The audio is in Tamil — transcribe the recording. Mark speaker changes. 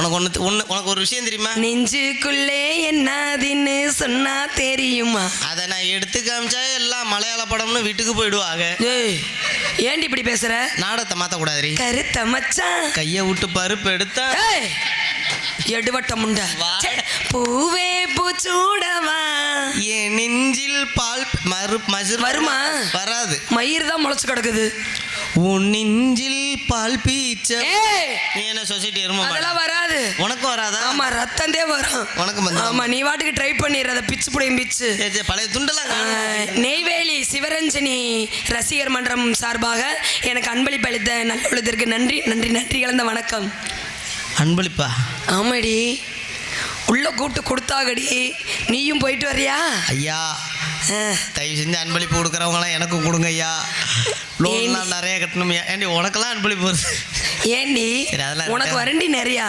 Speaker 1: உனக்கு ஒன்று ஒன்று உனக்கு ஒரு விஷயம் தெரியுமா?
Speaker 2: நெஞ்சுக்குள்ளே என்னதுன்னு சொன்னா தெரியுமா?
Speaker 1: அதை நான் எடுத்து காமிச்சா எல்லாம் மலையாள படம்னு வீட்டுக்கு போயிடுவாங்க.
Speaker 2: ஏய் ஏன்டி இப்படி பேசுற?
Speaker 1: நாடகத்தை மாற்றக்கூடாதுரி
Speaker 2: கருத்த மச்சான்.
Speaker 1: கையை விட்டு பருப்பு எடுத்தா
Speaker 2: எடுவட்ட முண்டை. பூவே பூச்சூடவா
Speaker 1: என் நெஞ்சில் பால் மறு மசுர்
Speaker 2: வருமா?
Speaker 1: வராது.
Speaker 2: மயிர் தான் முளைச்சு கிடக்குது.
Speaker 1: உன் நெஞ்சில் பால் பீச்ச என்ன சொசைட்டி மாடா?
Speaker 2: அதெல்லாம்
Speaker 1: உனக்கு
Speaker 2: ஆமா ரத்தந்தே வரும்.
Speaker 1: உனக்கு
Speaker 2: ஆமா நீ வாட்டுக்கு ட்ரை பண்ணிடுறத பிச்சு புடியும் பிச்சு.
Speaker 1: பழைய துண்டெல்லாம்.
Speaker 2: நெய்வேலி சிவரஞ்சனி ரசிகர் மன்றம் சார்பாக எனக்கு அன்பளிப்பு அளித்த நல்லுள்ளதற்கு நன்றி நன்றி நன்றி கலந்த வணக்கம்.
Speaker 1: அன்பளிப்பா?
Speaker 2: ஆமாடி. உள்ள கூட்டு கொடுத்தாகடி. நீயும் போயிட்டு வரியா?
Speaker 1: ஐயா தயவு செஞ்சு அன்பளிப்பு கொடுக்குறவங்களாம் எனக்கும் கொடுங்க ஐயா. லோன்லாம் நிறைய கட்டணும் ஏன்டி உனக்கெல்லாம் அன்பளிப்பு வருது. அதெல்லாம்
Speaker 2: உனக்கு? வரண்டி நிறையா.